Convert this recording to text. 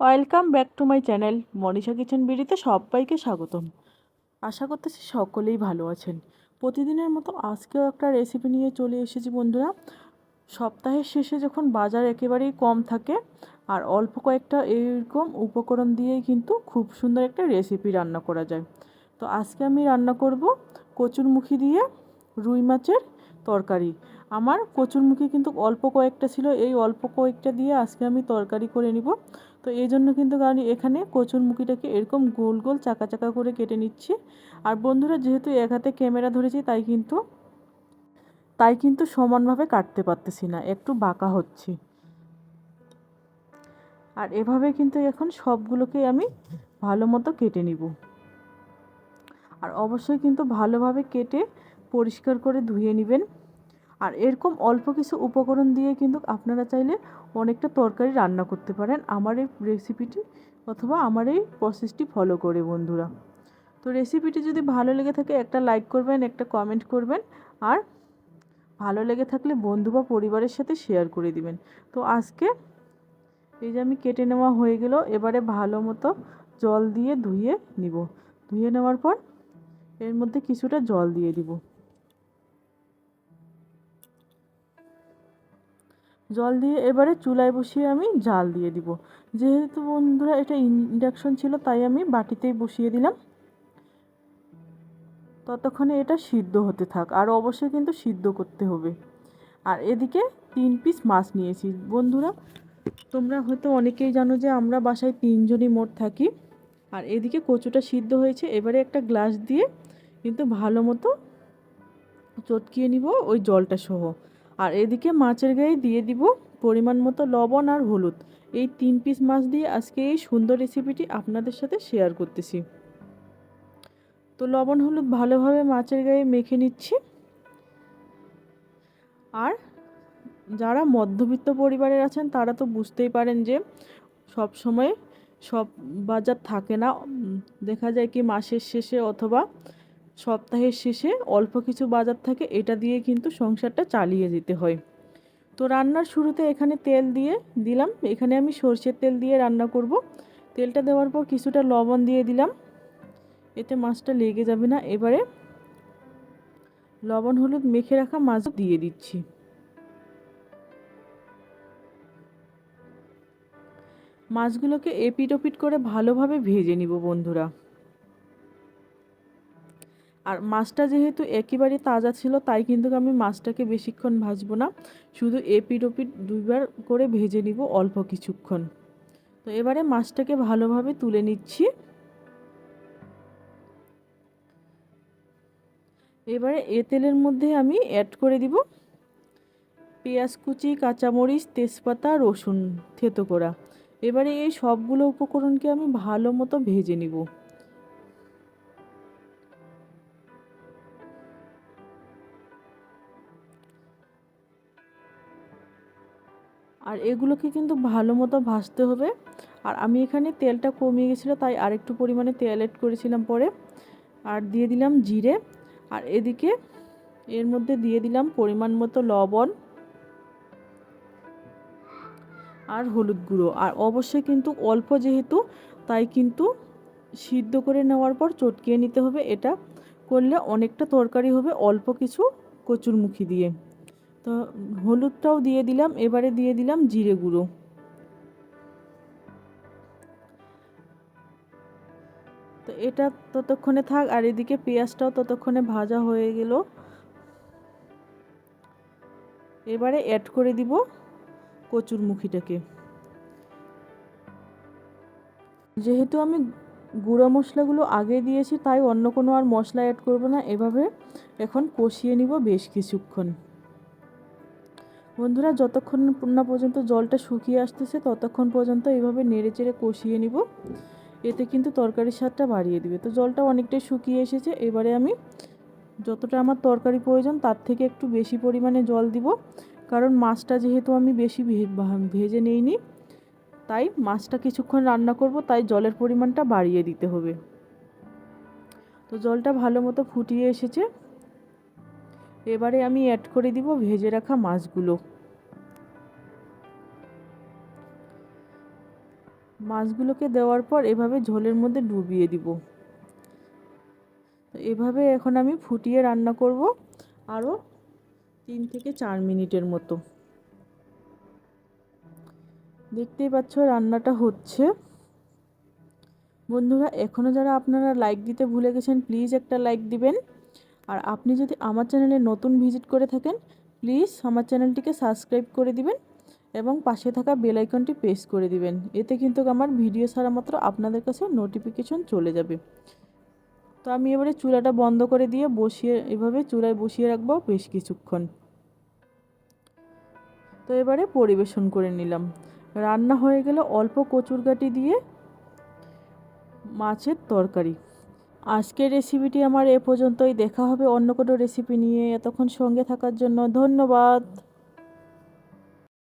Welcome back to my channel Manisha kitchen বিড়িতে সবাইকে স্বাগতম। আশা করতেছি সকলেই ভালো আছেন। প্রতিদিনের মতো আজকেও একটা রেসিপি নিয়ে চলে এসেছি বন্ধুরা। সপ্তাহের শেষে যখন বাজার একেবারেই কম থাকে, আর অল্প কয়েকটা এইরকম উপকরণ দিয়েই কিন্তু খুব সুন্দর একটা রেসিপি রান্না করা যায়। তো আজকে আমি রান্না করব কচুরমুখী দিয়ে রুই মাছের তরকারি। আমার কচুরমুখী কিন্তু অল্প কয়েকটা ছিল, এই অল্প কয়েকটা দিয়ে আজকে আমি তরকারি করে নিব। তো এই জন্য কিন্তু আমি এখানে কচুরমুখীটাকে এরকম গোল গোল, চাকা চাকা করে কেটে নিচ্ছি। আর বন্ধুরা, যেহেতু এক হাতে ক্যামেরা ধরেছি, তাই কিন্তু তাই কিন্তু সমানভাবে কাটতে পারতেছি না, একটু বাঁকা হচ্ছে। আর এভাবে কিন্তু এখন সবগুলোকে আমি ভালো মতো কেটে নিব। আর অবশ্যই কিন্তু ভালোভাবে কেটে পরিষ্কার করে ধুয়ে নেবেন। আর এরকম অল্প কিছু উপকরণ দিয়ে কিন্তু আপনারা চাইলে অনেকটা তরকারি রান্না করতে পারেন আমার এই রেসিপিটি অথবা আমার এই প্রসেসটি ফলো করে বন্ধুরা। তো রেসিপিটি যদি ভালো লেগে থাকে একটা লাইক করবেন, একটা কমেন্ট করবেন আর ভালো লেগে থাকলে বন্ধু বা পরিবারের সাথে শেয়ার করে দিবেন। তো আজকে এই যে আমি কেটে নেওয়া হয়ে গেল, এবারে ভালো মতো জল দিয়ে ধুয়ে নিব। ধুয়ে নেওয়ার পর এর মধ্যে কিছুটা জল দিয়ে দিব। জল দিয়ে এবারে চুলায় বসিয়ে আমি জাল দিয়ে দিব। যেহেতু বন্ধুরা এটা ইন্ডাকশন ছিল, তাই আমি বাটিতেই বসিয়ে দিলাম। ততক্ষণে এটা সিদ্ধ হতে থাক, আর অবশ্যই কিন্তু সিদ্ধ করতে হবে। আর এদিকে তিন পিস মাছ নিয়েছি। বন্ধুরা, তোমরা হয়তো অনেকেই জানো যে আমরা বাসায় তিনজনই মোট থাকি। আর এদিকে কচুটা সিদ্ধ হয়েছে, এবারে একটা গ্লাস দিয়ে কিন্তু ভালো মতো চটকিয়ে নিব ওই জলটা সহ। আর এদিকে মাছের গায়ে দিয়ে দিব পরিমাণ মতো লবণ আর হলুদ। এই তিন পিস মাছ দিয়ে আজকে এই সুন্দর রেসিপিটি আপনাদের সাথে শেয়ার করতেছি। তো লবণ হলুদ ভালোভাবে মাছের গায়ে মেখে নিচ্ছি। আর যারা মধ্যবিত্ত পরিবারের আছেন, তারা তো বুঝতেই পারেন যে সব সময় সব বাজার থাকে না। দেখা যায় কি মাসের শেষে অথবা সপ্তাহের শেষে অল্প কিছু বাজার থাকে, এটা দিয়ে কিন্তু সংসারটা চালিয়ে যেতে হয়। তো রান্নার শুরুতে এখানে তেল দিয়ে দিলাম। এখানে আমি সর্ষের তেল দিয়ে রান্না করব। তেলটা দেওয়ার পর কিছুটা লবণ দিয়ে দিলাম। এতে মাছটা লেগে যাবে না। এবারে লবণ, হলুদ মেখে রাখা মাছ দিয়ে দিচ্ছি। মাছগুলোকে এপিট ওপিট করে ভালোভাবে ভেজে নিব বন্ধুরা। আর মাছটা যেহেতু একেবারে তাজা ছিল, তাই কিন্তু আমি মাছটাকে বেশিক্ষণ ভাজবো না। শুধু এপিট ওপিট দুইবার করে ভেজে নিব অল্প কিছুক্ষণ। তো এবারে মাছটাকে ভালোভাবে তুলে নিচ্ছি। এবারে এ তেলের মধ্যে আমি অ্যাড করে দিব পেঁয়াজ কুচি, কাঁচামরিচ, তেজপাতা, রসুন, থেতো করা। এবারে এই সবগুলো উপকরণকে আমি ভালো মতো ভেজে নিব। আর এগুলোকে কিন্তু ভালো মতো ভাজতে হবে। আর আমি এখানে তেলটা কমিয়ে গেছিল, তাই আরেকটু পরিমাণে তেল এড করেছিলাম পরে। আর দিয়ে দিলাম জিরে। আর এদিকে এর মধ্যে দিয়ে দিলাম পরিমাণ মতো লবণ আর হলুদ গুঁড়ো। আর অবশ্যই কিন্তু অল্প যেহেতু, তাই কিন্তু সিদ্ধ করে নেওয়ার পর চটকিয়ে নিতে হবে। এটা করলে অনেকটা তরকারি হবে, অল্প কিছু কচুরমুখী দিয়ে। তো হলুদটাও দিয়ে দিলাম, এবারে দিয়ে দিলাম জিরে গুঁড়ো। তো এটা ততক্ষণে থাক, আর এদিকে পেঁয়াজটাও ততক্ষণে ভাজা হয়ে গেল। এবারে অ্যাড করে দিব কচুর মুখিটাকে যেহেতু আমি গুঁড়ো মশলাগুলো আগে দিয়েছি, তাই অন্য কোনো আর মশলা অ্যাড করব না। এভাবে এখন কষিয়ে নিব বেশ কিছুক্ষণ। বন্ধুরা, যতক্ষণ না পর্যন্ত জলটা শুকিয়ে আসতেছে, ততক্ষণ পর্যন্ত এইভাবে নেড়ে চেড়ে কষিয়ে নিব। এতে কিন্তু তরকারির স্বাদটা বাড়িয়ে দিবে। তো জলটা অনেকটাই শুকিয়ে এসেছে। এবারে আমি যতটা আমার তরকারি প্রয়োজন, তার থেকে একটু বেশি পরিমাণে জল দিব। কারণ মাছটা যেহেতু আমি বেশি ভেজে নেইনি, তাই মাছটা কিছুক্ষণ রান্না করব, তাই জলের পরিমাণটা বাড়িয়ে দিতে হবে। তো জলটা ভালো মতো ফুটিয়ে এসেছে। এবারে আমি অ্যাড করে দিব ভেজে রাখা মাছগুলো। মাছগুলোকে দেওয়ার পর এভাবে ঝোলের মধ্যে ডুবিয়ে দিব। তো এভাবে এখন আমি ফুটিয়ে রান্না করব আরও তিন থেকে চার মিনিটের মতো। দেখতেই পাচ্ছ রান্নাটা হচ্ছে। বন্ধুরা এখনও যারা আপনারা লাইক দিতে ভুলে গেছেন প্লিজ একটা লাইক দিবেন। আর আপনি যদি আমার চ্যানেলে নতুন ভিজিট করে থাকেন, প্লিজ আমার চ্যানেলটিকে সাবস্ক্রাইব করে দিবেন এবং পাশে থাকা বেল আইকনটি প্রেস করে দিবেন। এতে কিন্তু আমার ভিডিও ছাড়া মাত্র আপনাদের কাছে নোটিফিকেশন চলে যাবে। তো আমি এবারে চুলাটা বন্ধ করে দিয়ে বসিয়ে, এভাবে চুলায় বসিয়ে রাখব বেশ কিছুক্ষণ। তো এবারে পরিবেশন করে নিলাম। রান্না হয়ে গেলে অল্প কচুর গাটি দিয়ে মাছের তরকারি। আজকের রেসিপিটি আমার এ পর্যন্তই। দেখা হবে অন্য কোনো রেসিপি নিয়ে এতক্ষণ সঙ্গে থাকার জন্য। ধন্যবাদ।